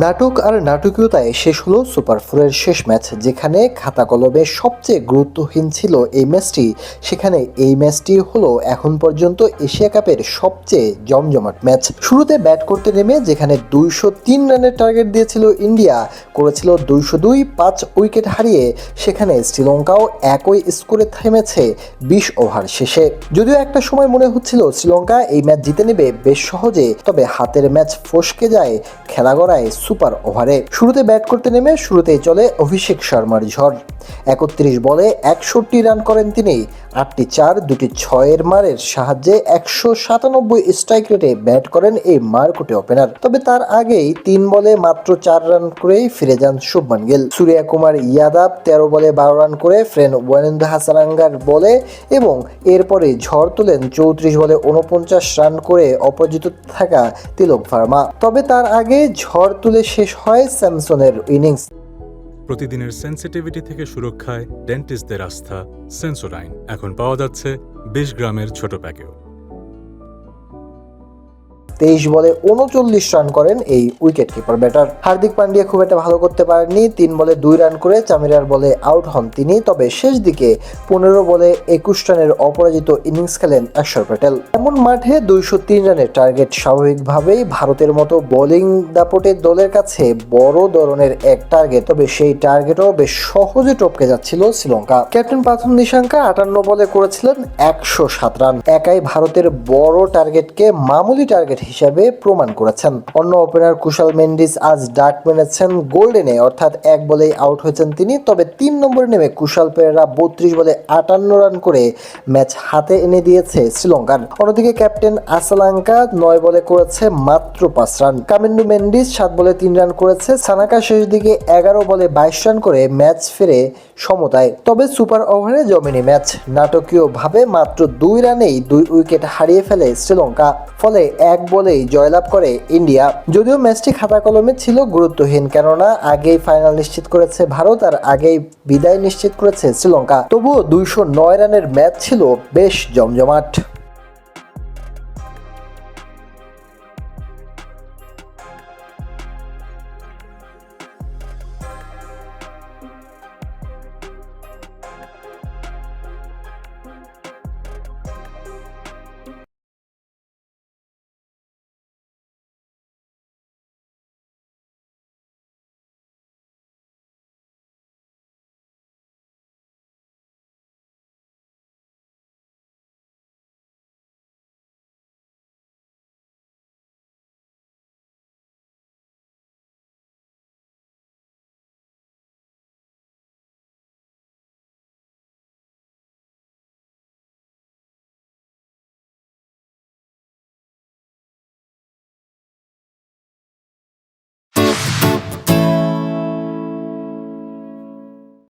নাটক আর নাটকীয়তায় শেষ হলো সুপার ফোরের শেষ ম্যাচ, যেখানে খাতা কলমে সবচেয়ে গুরুত্বহীন ছিল এই ম্যাচটি। সেখানে এই ম্যাচটি হলো এখন পর্যন্ত এশিয়া কাপের সবচেয়ে জমজমাট ম্যাচ। শুরুতে ব্যাট করতে নেমে, যেখানে দুইশো তিন রানের টার্গেট দিয়েছিল ইন্ডিয়া, করেছিল দুইশো দুই, পাঁচ উইকেট হারিয়ে। সেখানে শ্রীলঙ্কাও একই স্কোরে থেমেছে বিশ ওভার শেষে। যদিও একটা সময় মনে হচ্ছিল শ্রীলঙ্কা এই ম্যাচ জিতে নেবে বেশ সহজে, তবে হাতের ম্যাচ ফসকে যায় খেলা গড়ায় সুপার ওভারে। শুরুতে ব্যাট করতে নেমে শুরুতেই চলে অভিষেক শর্মার ঝড়। একত্রিশ বলে একষট্টি রান করেন তিনি। আটটি চার, দুটি ছয়ের মারের সাহায্যে একশো সাতানব্বই স্ট্রাইক রেটে ব্যাট করেন এই মারকুটে ওপেনার তবে তার আগেই তিন বলে মাত্র চার রান করেই ফিরে যান শুভমান গিল। সূর্যা কুমার ইয়াদাব তেরো বলে বারো রান করে ফ্রেন ওয়ানেন্দ্র হাসারাঙ্গার বলে এবং এরপরে ঝড় তোলেন চৌত্রিশ বলে উনপঞ্চাশ রান করে অপরাজিত থাকা তিলক ভার্মা। তবে তার আগে ঝড় তুলে শেষ হয় স্যামসনের ইনিংস। প্রতিদিনের সেন্সিটিভিটি থেকে সুরক্ষায় ডেন্টিস্টদের আস্থা সেন্সোডাইন এখন পাওয়া যাচ্ছে বিশ গ্রামের ছোট প্যাকেও তেইশ বলে উনচল্লিশ রান করেন এই wicket keeper batter. Hardik Pandya খুব একটা ভালো করতে পারেননি, তিন বলে দুই রান করে চামিরার বলে আউট হন তিনি, তবে শেষ দিকে পনেরো বলে একুশ রানের অপরাজিত ইনিংস খেলেন অক্ষর প্যাটেল। এমন মাঠে দুইশো তিন রানের টার্গেট স্বাভাবিকভাবেই ভারতের মতো বোলিং দাপটের দলের কাছে বড় ধরনের এক টার্গেট, তবে সেই টার্গেটও বেশ সহজে টপকে যাচ্ছিল শ্রীলঙ্কা। ক্যাপ্টেন পাথন নিশাঙ্কা আটান্ন বলে করেছিলেন একশো সাত রান। একাই ভারতের বড় টার্গেটকে মামুলি টার্গেট হিসাবে প্রমাণ করেছেন। অন্য ওপেনার কুশাল মেন্ডিস আজ ডাক মেনেছেন গোল্ডেনে, অর্থাৎ এক বলেই আউট হয়েছেন তিনি। তবে তিন নম্বরে নেমে কুশাল পেরেরা বত্রিশ বলে আটান্ন রান করে ম্যাচ হাতে এনে দিয়েছে শ্রীলঙ্কার অন্যদিকে ক্যাপ্টেন আসালাঙ্কা নয় বলে করেছে মাত্র পাঁচ রান। কামিন্ডু মেন্ডিস সাত বলে তিন রান করেছে। সানাকা শেষ দিকে এগারো বলে বাইশ রান করে ম্যাচ ফেরে সমতায়। তবে সুপার ওভারে জমেনি ম্যাচ। নাটকীয়ভাবে মাত্র দুই রানেই দুই উইকেট হারিয়ে ফেলে শ্রীলঙ্কা। ফলে এক বলেই জয়লাভ করে ইন্ডিয়া। যদিও ম্যাচটি খাতা কলমে ছিল গুরুত্বহীন, কেননা আগেই ফাইনাল নিশ্চিত করেছে ভারত আর আগেই বিদায় নিশ্চিত করেছে শ্রীলঙ্কা। তবুও দুইশো নয় রানের ম্যাচ ছিল বেশ জমজমাট।